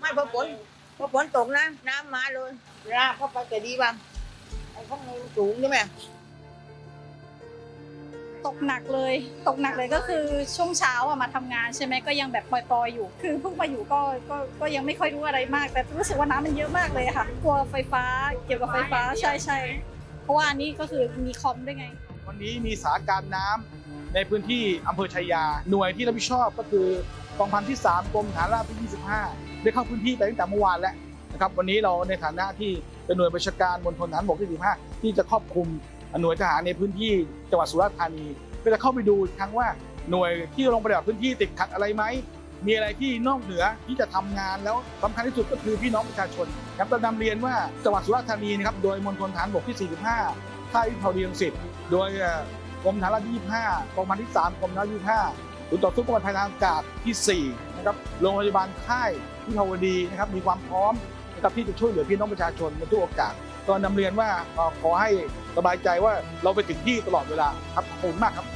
ไม่พอฝนพอฝนตกนะน้ำมาเลยลากเข้าไปแต่ดีบ้างไอ้ข้างในมันสูงใช่ไหมตกหนักเลย ตกหนักเลยก็คือช่วงเช้าอะมาทำงานใช่ไหมก็ยังแบบปล่อยๆอยู่ คือเพิ่งมาอยู่ก็ก็ก็ยังไม่ค่อยรู้อะไรมาก แต่รู้สึกว่าน้ำมันเยอะมากเลยอะค่ะ กลัวไฟฟ้าเกี่ยวกับไฟฟ้าใช่ใช่เพราะว่าอันนี้ก็คือมีคอมด้วยไง วันนี้มีสถานการณ์น้ำ ในพื้นที่อำเภอชัยยา หน่วยที่รับผิดชอบก็คือกองพันที่ 3กรมฐานราบที่ 25 ได้เข้าพื้นที่ไปตั้งแต่เมื่อวานแล้วนะครับวันนี้เราในฐานะที่เป็นหน่วยบัญชาการมณฑลฐานบกที่ 15 ที่จะครอบคลุมหน่วยทหารในพื้นที่จังหวัดสุราษฎร์ธานีก็จะเข้าไปดูอีกครั้งว่าหน่วยที่ลงปฏิบัติพื้นที่ติดขัดอะไรไหมมีอะไรที่นอกเหนือที่จะทำงานแล้วสำคัญที่สุดก็คือพี่น้องประชาชนครับต้องนำเรียนว่าจังหวัดสุราษฎร์ธานีนะครับโดยมณฑลฐานบกที่ 45ค่ายวิภาวดีรังสิตโดย กรมฐานราบที่25กองพันที่ 3กรมฐานราบที่25ศูนย์ต่อสู้ป้องกันภัยทางอากาศที่4นะครับโรงพยาบาลค่ายที่ภาวดีนะครับมีความพร้อมนะครับที่จะช่วยเหลือพี่น้องประชาชนในทุกโอกาสก็นำเรียนว่าขอให้สบายใจว่าเราไปถึงที่ตลอดเวลาครับขอบคุณมากครับ